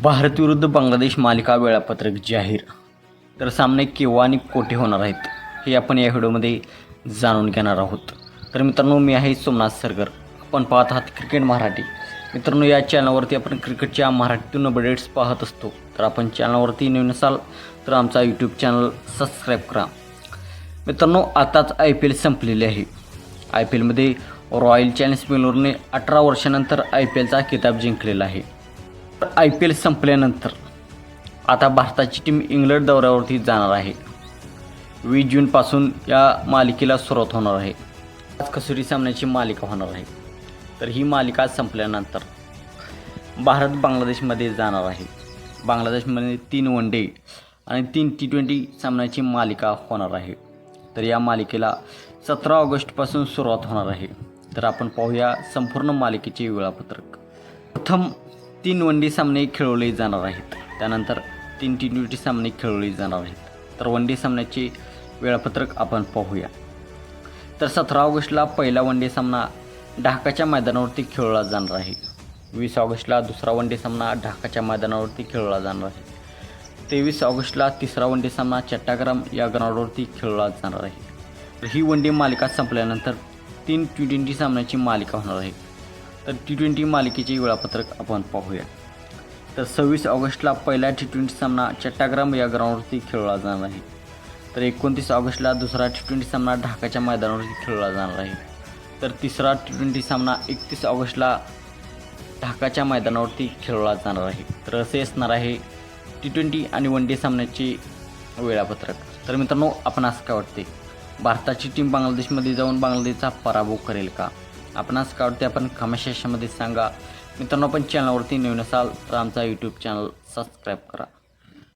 भारत विरुद्ध बांगलादेश मालिका वेळापत्रक जाहीर. तर सामने केव्हा आणि कोठे होणार आहेत हे आपण या व्हिडिओमध्ये जाणून घेणार आहोत. तर मित्रांनो मी आहे सोमनाथ सरगर. आपण पाहत आहात क्रिकेट मराठी. मित्रांनो या चॅनलवरती आपण क्रिकेटच्या मराठीतून अपडेट्स पाहत असतो. तर आपण चॅनलवरती नवीन असाल तर आमचा यूट्यूब चॅनल सबस्क्राईब करा. मित्रांनो आताच आय पी एल संपलेली आहे. आय पी एलमध्ये रॉयल चॅलेंज बेंगलोरने अठरा वर्षानंतर आय पी एलचा किताब जिंकलेला आहे. आय पी एल संपल्यानंतर आता भारताची टीम इंग्लंड दौऱ्यावरती जाणार आहे. वीस जूनपासून या मालिकेला सुरुवात होणार आहे. आज कसोटी सामन्याची मालिका होणार आहे. तर ही मालिका संपल्यानंतर भारत बांगलादेशमध्ये जाणार आहे. बांगलादेशमध्ये तीन वन डे आणि तीन टी ट्वेंटी सामन्याची मालिका होणार आहे. तर या मालिकेला सतरा ऑगस्टपासून सुरुवात होणार आहे. तर आपण पाहूया संपूर्ण मालिकेचे वेळापत्रक. प्रथम तीन वन डे सामने खेळवले जाणार आहेत. त्यानंतर तीन टी ट्वेंटी सामने खेळवले जाणार आहेत. तर वन डे सामन्याचे वेळापत्रक आपण पाहूया. तर सतरा ऑगस्टला पहिला वन डे सामना ढाकाच्या मैदानावरती खेळला जाणार आहे. वीस ऑगस्टला दुसरा वन डे सामना ढाकाच्या मैदानावरती खेळला जाणार आहे. तेवीस ऑगस्टला तिसरा वन डे सामना चट्टाग्राम या ग्राउंडवरती खेळला जाणार आहे. तर ही वन डे मालिका संपल्यानंतर तीन टी ट्वेंटी सामन्याची मालिका होणार आहे. तर टी ट्वेंटी मालिकेचे वेळापत्रक आपण पाहूया. तर सव्वीस ऑगस्टला पहिला टी ट्वेंटी सामना चट्टाग्राम या ग्राउंडवरती खेळला जाणार आहे. तर एकोणतीस ऑगस्टला दुसरा टी ट्वेंटी सामना ढाकाच्या मैदानावरती खेळला जाणार आहे. तर तिसरा टी ट्वेंटी सामना एकतीस ऑगस्टला ढाकाच्या मैदानावरती खेळवला जाणार आहे. तर असे असणार आहे टी ट्वेंटी आणि वन डे सामन्याचे वेळापत्रक. तर मित्रांनो आपण असं काय वाटते? भारताची टीम बांगलादेशमध्ये जाऊन बांगलादेशचा पराभव करेल का? आपणास काढते काय वाटते आपण कमेंट सेक्शनमध्ये सांगा. मित्रांनो आपण चॅनलवरती नवीन असाल तर आमचा यूट्यूब चॅनल सबस्क्राईब करा.